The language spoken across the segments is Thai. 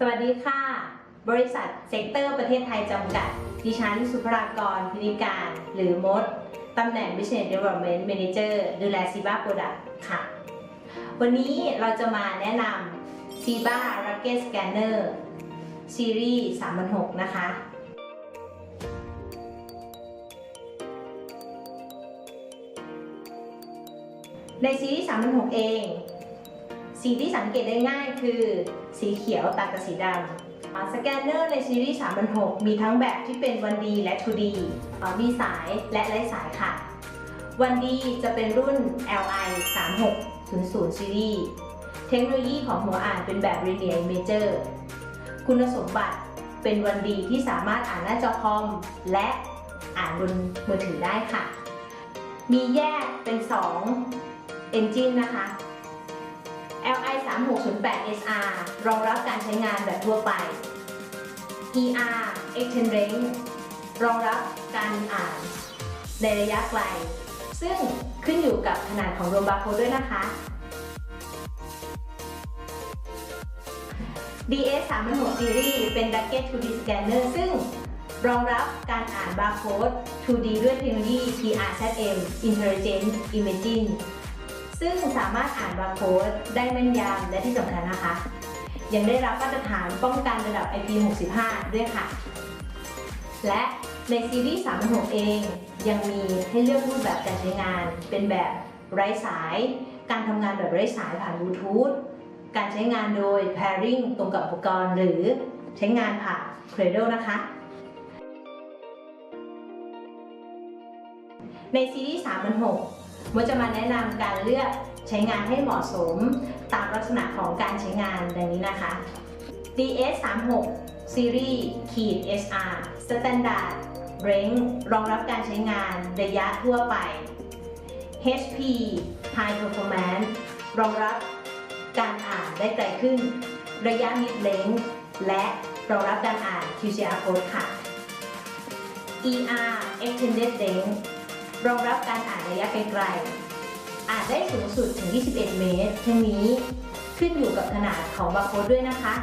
สวัสดีค่ะ บริษัทเซกเตอร์ประเทศไทยจำกัด ดิฉันสุภรากร พินิการ หรือมด ตำแหน่ง Business Development Manager ดูแล SIBA Product ค่ะ วันนี้เราจะมาแนะนำ SIBA Rocket Scanner ซีรีส์3,600นะคะ ในซีรีส์3,600เอง สีที่สังเกตได้ง่ายคือสีเขียวตัดกับสีดำสแกนเนอร์ในซีรีส์3 6 0มีทั้งแบบที่เป็น 1D และ 2D มีสายและไร้สายค่ะ 1D จะเป็นรุ่น LI 3600 ซีรีส์เทคโนโลยีของหัวอ่านเป็นแบบ Linear Imager คุณสมบัติเป็น 1D ที่สามารถอ่านหน้าจอคอม และอ่านบนมือถือได้ค่ะ มีแยกเป็น 2 Engine นะคะ 3608 SR รองรับการใช้งานแบบทั่วไป ER Extend Range รองรับการอ่านในระยะไกล ซึ่งขึ้นอยู่กับขนาดของรมบาร์โค้ดด้วยนะคะ DS 316 Series เป็น Bucket 2D Scanner ซึ่งรองรับการอ่านบาร์โค้ด 2D ด้วยเทคโนโลยี PRZM Intelligent Imaging ซึ่งสามารถอ่านบาร์โค้ดได้แม่นยำและที่สำคัญนะคะ ยังได้รับมาตรฐานป้องกันระดับ IP65 ด้วยค่ะ และในซีรีส์36เองยังมีให้เลือกรูปแบบการใช้งาน เป็นแบบไร้สาย การทำงานแบบไร้สายผ่านบลูทูธการใช้งานโดย pairing ตรงกับอุปกรณ์ หรือใช้งานผ่าน Cradle นะคะ ในซีรีส์3 6 มันจะมาแนะนำการเลือกใช้งานให้เหมาะสม ตามลักษณะของการใช้งานดังนี้นะคะ DS 36 Series ขีด SR Standard Range รองรับการใช้งานระยะทั่วไป HP High Performance รองรับการอ่านได้ไกลขึ้น ระยะ Mid Range และรองรับการอ่าน QCR Code ค่ะ ER Extended Range รองรับการอ่านระยะไกลๆอ่านได้สูงสุดถึง 21 เมตร ทั้งนี้ขึ้นอยู่กับขนาดของบาร์โค้ดด้วยนะคะ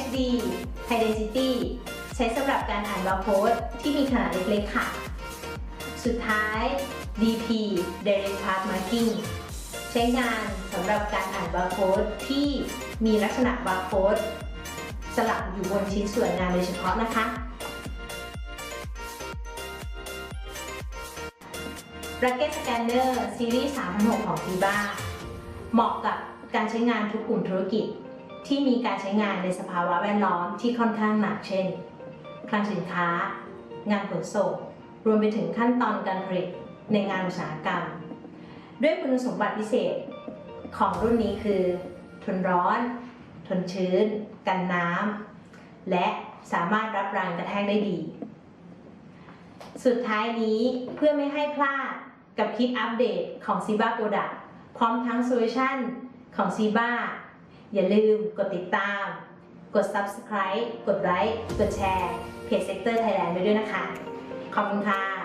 HD High Density ใช้สำหรับการอ่านบาร์โค้ดที่มีขนาดเล็กๆค่ะ สุดท้าย DP Direct Path Marking ใช้งานสำหรับการอ่านบาร์โค้ดที่มีลักษณะบาร์โค้ดสลักอยู่บนชิ้นส่วนงานโดยเฉพาะนะคะ Rocket Scanner ซีรีส์3,600ของ FIBA เหมาะกับการใช้งานทุกกลุ่มธุรกิจ ที่มีการใช้งานในสภาวะแวดล้อมที่ค่อนข้างหนักเช่น คลังสินค้า งานขนส่ง รวมไปถึงขั้นตอนการผลิตในงานอุตสาหกรรม ด้วยคุณสมบัติพิเศษของรุ่นนี้คือ ทนร้อน ทนชื้น กันน้ำและสามารถรับแรงกระแทกได้ดี สุดท้ายนี้เพื่อไม่ให้พลาดกับคลิปอัปเดตของ Siba Product พร้อมทั้งโซลูชันของ Siba อย่าลืมกดติดตาม กด Subscribe กดไลค์กดแชร์เพจ Sector Thailand ไปด้วยนะคะ ขอบคุณค่ะ